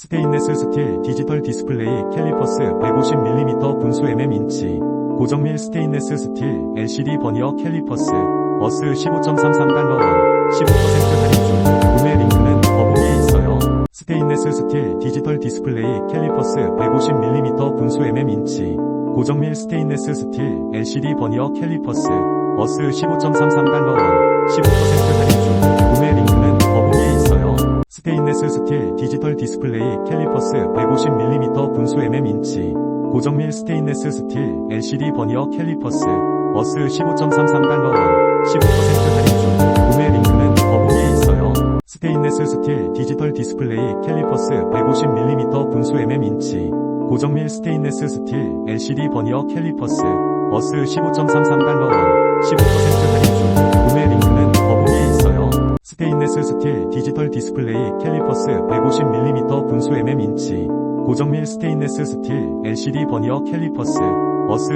스테인레스 스틸 디지털 디스플레이 캘리퍼스 150mm 분수 mm 인치. 고정밀 스테인레스 스틸 LCD 버니어 캘리퍼스. 어스 15.33달러 원. 15% 할인 중 구매 링크는 더보기에 있어요. 스테인레스 스틸 디지털 디스플레이 캘리퍼스 150mm 분수 mm 인치. 고정밀 스테인레스 스틸 LCD 버니어 캘리퍼스. 어스 15.33달러 원 스틸 디지털 디스플레이 캘리퍼스 150mm 분수 mm 인치 고정밀 스테인레스 스틸 LCD 버니어 캘리퍼스 어스 15.33달러 원 15% 할인 중 구매 링크는 더보기에 있어요. 스테인레스 스틸 디지털 디스플레이 캘리퍼스 150mm 분수 mm 인치 고정밀 스테인레스 스틸 LCD 버니어 캘리퍼스 어스 15.33달러 원 15% 디지털 디스플레이 캘리퍼스 150mm 분수 mm 인치 고정밀 스테인레스 스틸 LCD 버니어 캘리퍼스 어스